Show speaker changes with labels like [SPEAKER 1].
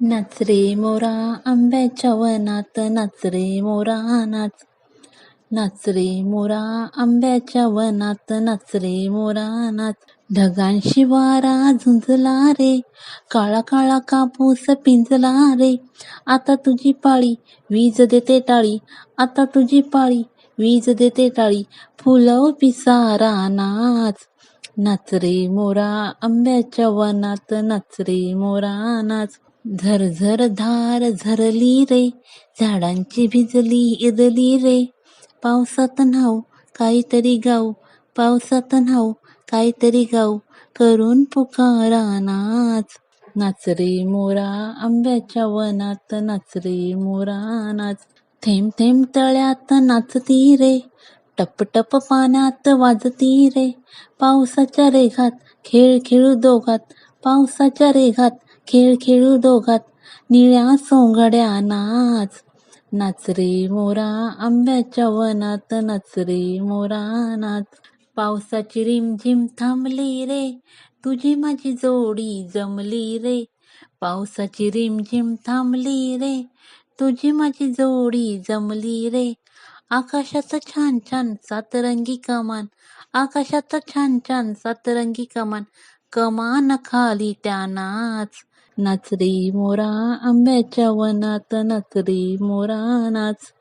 [SPEAKER 1] नाच रे मोरा आंब्याच्या वनात नाच रे मोरा नाच. नाच रे मोरा आंब्याच्या वनात नाच रे मोरा नाच. ढगांशी वारा झुंजला रे काळा काळा कापूस पिंजला रे. आता तुझी पाळी वीज देते टाळी. आता तुझी पाळी वीज देते टाळी. फुलव पिसारा नाच. नाच रे मोरा आंब्याच्या वनात नाच रे मोरा नाच. झरझर धार झरली रे झाडांची भिजली इरली रे. पावसात न्हाऊ काहीतरी गाऊ पावसात न्हाऊ काहीतरी गाऊ करून पुकारा नाच. नाच रे मोरा आंब्याच्या वनात नाच रे मोरा नाच. थेंब थेंब तळ्यात नाचती रे टप टप पाण्यात वाजती रे. पावसाच्या रेघात खेळ खेळू दोघात. पावसाच्या रेघात खेळ खेळू दोघात निळ्या सोंगड्या नाच. नाच रे मोरा आंब्याच्या वनात नाच रे मोरा नाच. पावसाची रिमझिम थांबली रे तुझी माझी जोडी जमली रे. पावसाची रिमझिम थांबली रे तुझी माझी जोडी जमली रे. आकाशात छान छान सातरंगी कमान आकाशात छान छान सातरंगी कमान. कमान खाली त्या नाच. नाच रे मोरा आंब्याच्या वनात नाच रे मोरा नाच.